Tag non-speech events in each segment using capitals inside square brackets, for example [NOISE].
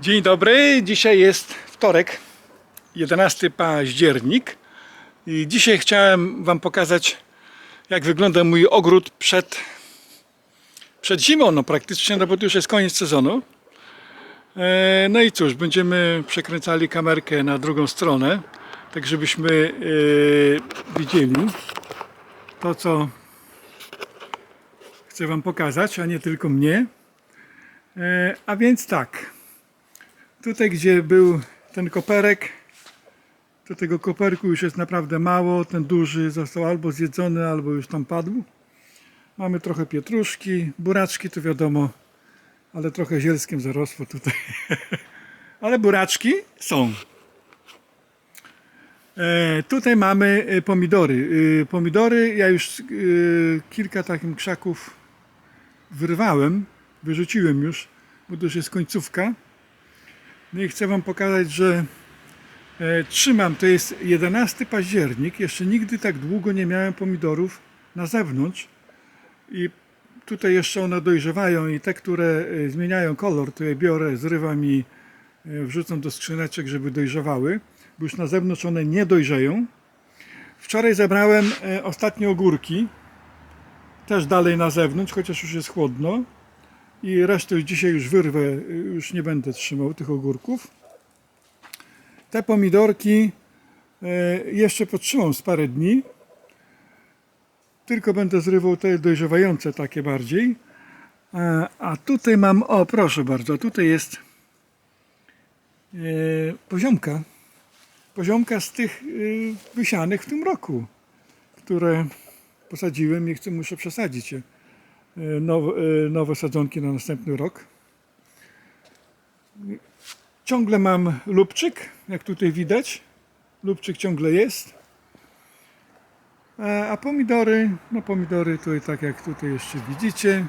Dzień dobry, dzisiaj jest wtorek, 11 październik i dzisiaj chciałem Wam pokazać jak wygląda mój ogród przed, przed zimą, no praktycznie, no bo to już jest koniec sezonu. E, No i cóż, będziemy przekręcali kamerkę na drugą stronę, tak żebyśmy e, widzieli to, co chcę Wam pokazać, a nie tylko mnie. E, A więc tak, tutaj gdzie był ten koperek, to tego koperku już jest naprawdę mało. Ten duży został albo zjedzony, albo już tam padł. Mamy trochę pietruszki, buraczki to wiadomo, ale trochę zielskiem zarosło tutaj. [LAUGHS] ale buraczki są. E, tutaj mamy e, pomidory. E, pomidory, ja już e, kilka takich krzaków wyrwałem, wyrzuciłem już, bo to już jest końcówka. No i chcę Wam pokazać, że e, trzymam, to jest 11 październik, jeszcze nigdy tak długo nie miałem pomidorów na zewnątrz. I tutaj jeszcze one dojrzewają i te, które e, zmieniają kolor, to je biorę, zrywam i e, wrzucam do skrzyneczek, żeby dojrzewały, bo już na zewnątrz one nie dojrzeją. Wczoraj zebrałem ostatnie ogórki, też dalej na zewnątrz, chociaż już jest chłodno i resztę dzisiaj już wyrwę, już nie będę trzymał tych ogórków. Te pomidorki e, jeszcze potrzymam z parę dni, tylko będę zrywał te dojrzewające takie bardziej. A, a tutaj mam, o proszę bardzo, tutaj jest e, poziomka. Poziomka z tych e, wysianych w tym roku, które posadziłem i chcę, muszę przesadzić je e, nowe, e, nowe sadzonki na następny rok. Ciągle mam lubczyk, jak tutaj widać. Lubczyk ciągle jest. A, pomidory, no pomidory tutaj tak jak tutaj jeszcze widzicie.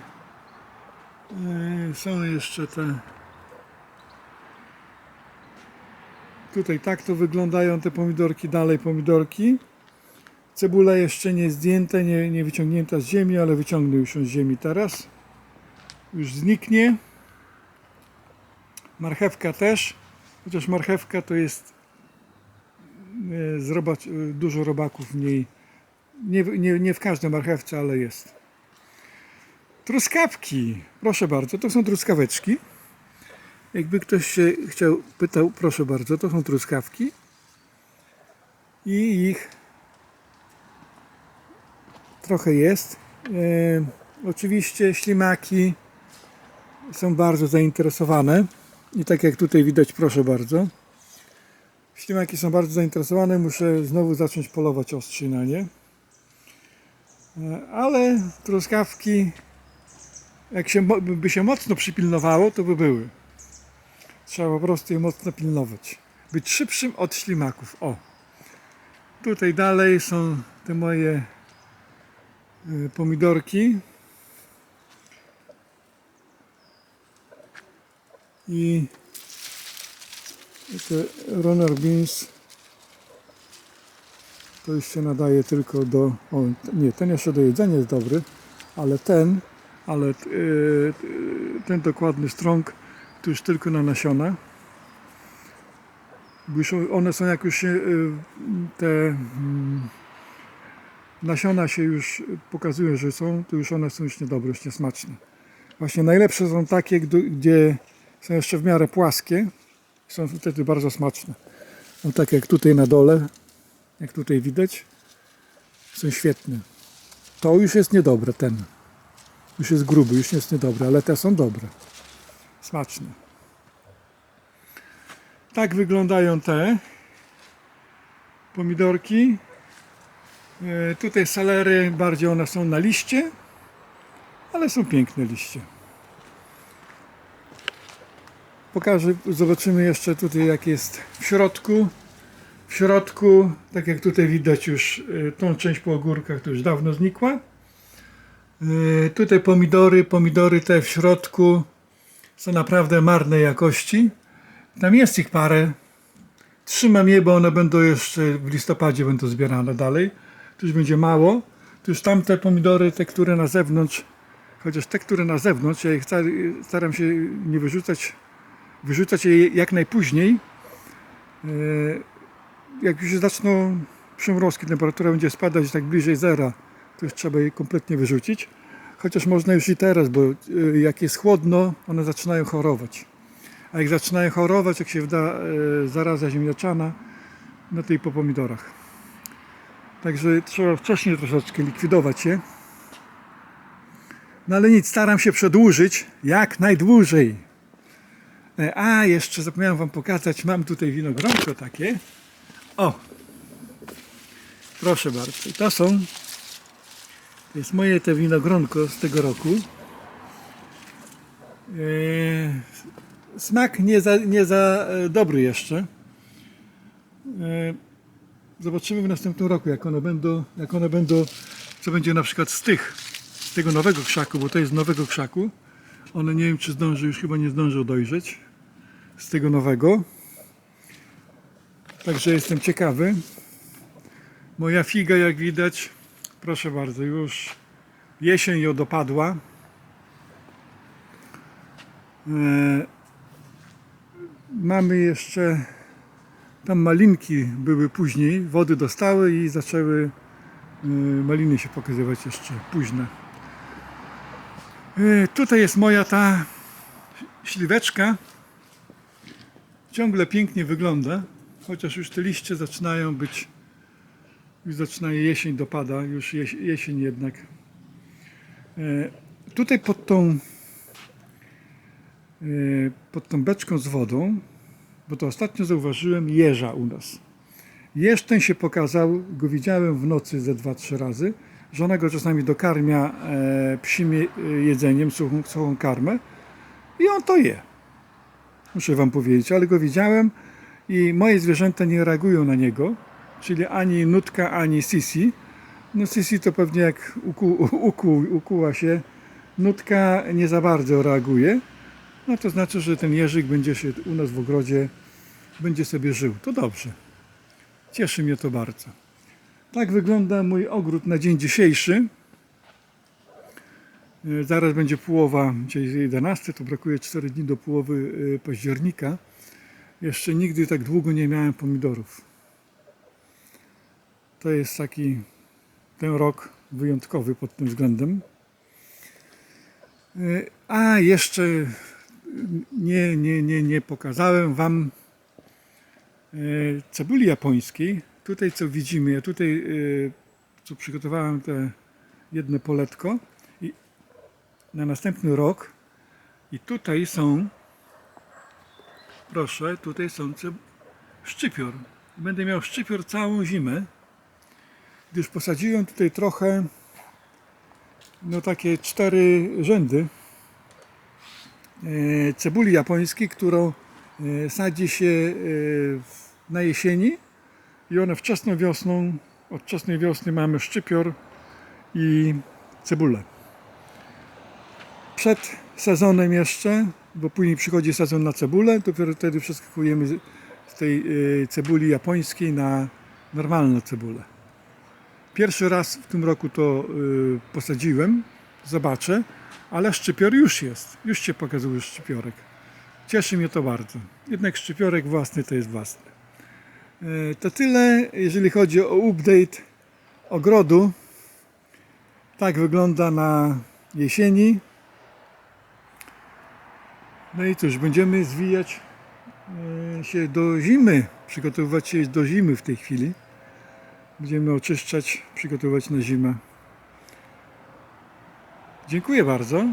e, Są jeszcze te. Tutaj tak to wyglądają te pomidorki, dalej pomidorki. Cebula jeszcze nie zdjęta, nie, nie wyciągnięta z ziemi, ale wyciągnę już ją z ziemi teraz. Już zniknie. Marchewka też, chociaż marchewka to jest e, z robac, e, dużo robaków w niej. Nie, nie, nie w każdej marchewce, ale jest. Truskawki, proszę bardzo, to są truskaweczki. Jakby ktoś się chciał, pytał, proszę bardzo, to są truskawki. I ich trochę jest. E, oczywiście ślimaki są bardzo zainteresowane. I tak jak tutaj widać, proszę bardzo. Ślimaki są bardzo zainteresowane. Muszę znowu zacząć polować ostrzej na nie. E, Ale truskawki, jak się, by się mocno przypilnowało, to by były. Trzeba po prostu je mocno pilnować. Być szybszym od ślimaków. O! Tutaj dalej są te moje pomidorki. I te runner beans. To już się nadaje tylko do o, nie, ten jeszcze do jedzenia jest dobry ale ten ale y, y, ten dokładny strąg to już tylko na nasiona bo one są jak już się y, te mm, nasiona się już pokazują, że są, to już one są już niedobre, już niesmaczne. Właśnie najlepsze są takie, gdzie są jeszcze w miarę płaskie, są wtedy bardzo smaczne. No tak jak tutaj na dole, jak tutaj widać, są świetne. To już jest niedobre, ten. Już jest gruby, już jest niedobre, ale te są dobre. Smaczne. Tak wyglądają te pomidorki. E, Tutaj salery bardziej one są na liście, ale są piękne liście. Pokażę, zobaczymy jeszcze tutaj jak jest w środku. W środku, tak jak tutaj widać już e, tą część po ogórkach to już dawno znikła. E, Tutaj pomidory, pomidory te w środku są naprawdę marnej jakości. Tam jest ich parę. Trzymam je, bo one będą jeszcze w listopadzie będą zbierane dalej. Tu już będzie mało. Tu już tamte pomidory, te, które na zewnątrz, chociaż te, które na zewnątrz, ja ich sta- staram się nie wyrzucać wyrzucać je jak najpóźniej. E, Jak już zaczną przymrozki, temperatura będzie spadać tak bliżej zera, to już trzeba je kompletnie wyrzucić. Chociaż można już i teraz, bo e, jak jest chłodno, one zaczynają chorować. A jak zaczynają chorować, jak się wda e, zaraza ziemniaczana, no to i po pomidorach. Także trzeba wcześniej troszeczkę likwidować je. No ale nic, staram się przedłużyć jak najdłużej. E, A, jeszcze zapomniałem Wam pokazać, mam tutaj winogronko takie. O! Proszę bardzo. To są, to jest moje te winogronko z tego roku. E, Smak nie za, nie za e, dobry jeszcze. E, Zobaczymy w następnym roku, jak one będą, jak one będą, co będzie na przykład z tych, z tego nowego krzaku, bo to jest nowego krzaku. One nie wiem, czy zdąży, już chyba nie zdążą dojrzeć z tego nowego. Także jestem ciekawy. Moja figa, jak widać, proszę bardzo, już jesień ją dopadła. E, mamy jeszcze tam malinki były później, wody dostały i zaczęły y, maliny się pokazywać jeszcze późne. Y, Tutaj jest moja ta śliweczka. Ciągle pięknie wygląda, chociaż już te liście zaczynają być, już zaczyna jesień dopada, już jes- jesień jednak. Y, Tutaj pod tą, pod tą beczką z wodą bo to ostatnio zauważyłem jeża u nas. Jeż ten się pokazał, go widziałem w nocy ze dwa, trzy razy, że ona go czasami dokarmia e, psim je- jedzeniem, suchą, suchą karmę i on to je. Muszę wam powiedzieć, ale go widziałem i moje zwierzęta nie reagują na niego, czyli ani nutka, ani sisi. No sisi to pewnie jak uku, uku, ukuła się, nutka nie za bardzo reaguje. No to znaczy, że ten jeżyk będzie się u nas w ogrodzie, będzie sobie żył. To dobrze. Cieszy mnie to bardzo. Tak wygląda mój ogród na dzień dzisiejszy. E, Zaraz będzie połowa, dzisiaj jest 11, to brakuje 4 dni do połowy e, października. Jeszcze nigdy tak długo nie miałem pomidorów. To jest taki ten rok wyjątkowy pod tym względem. E, A jeszcze nie, nie, nie, nie pokazałem Wam e, cebuli japońskiej. Tutaj co widzimy, ja tutaj e, co przygotowałem te jedno poletko i na następny rok i tutaj są proszę, tutaj są szczypior. Będę miał szczypior całą zimę, gdyż posadziłem tutaj trochę no takie cztery rzędy cebuli japońskiej, którą e, sadzi się e, na jesieni i one wczesną wiosną, od wczesnej wiosny mamy szczypior i cebulę. Przed sezonem jeszcze, bo później przychodzi sezon na cebulę, dopiero wtedy przeskakujemy z- tej e, cebuli japońskiej na normalną cebulę. Pierwszy raz w tym roku to posadziłem, zobaczę, ale szczypior już jest. Już się pokazuje szczypiorek. Cieszy mnie to bardzo. Jednak szczypiorek własny to jest własny. E, To tyle, jeżeli chodzi o update ogrodu. Tak wygląda na jesieni. No i cóż, będziemy zwijać e, się do zimy, przygotowywać się do zimy w tej chwili. Będziemy oczyszczać, przygotować na zimę. Dziękuję bardzo.